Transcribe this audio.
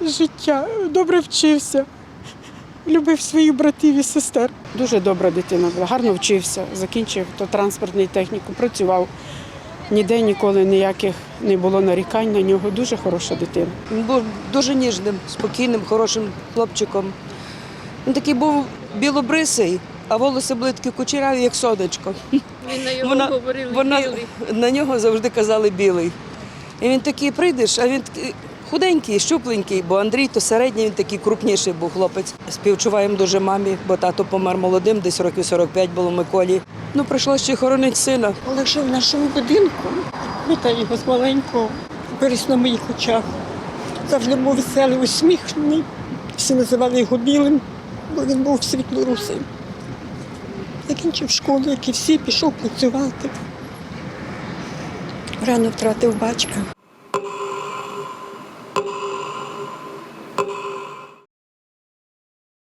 життя, добре вчився, любив своїх братів і сестер. Дуже добра дитина була, гарно вчився, закінчив то транспортний техніку, працював. Ніде ніколи ніяких не було нарікань на нього. Дуже хороша дитина. Він був дуже ніжним, спокійним, хорошим хлопчиком. Він такий був білобрисий, а волоси були такі кучеряві, як сонечко. Він на його Вона- говорив Вона, білий. на нього завжди казали білий. І він такий прийдеш, а він такий худенький, щупленький, бо Андрій то середній, він такий крупніший був хлопець. Співчуваємо дуже мамі, бо тато помер молодим, десь років 45 було Миколі. Ну, прийшлося ще хоронити сина. Але в нашому будинку. Пам'ятаю його з маленького, виріс на моїх очах. Завжди був веселий, усміхнений. Всі називали його білим, бо він був світлорусий. Закінчив школу, як і всі, пішов працювати. Рано втратив батька.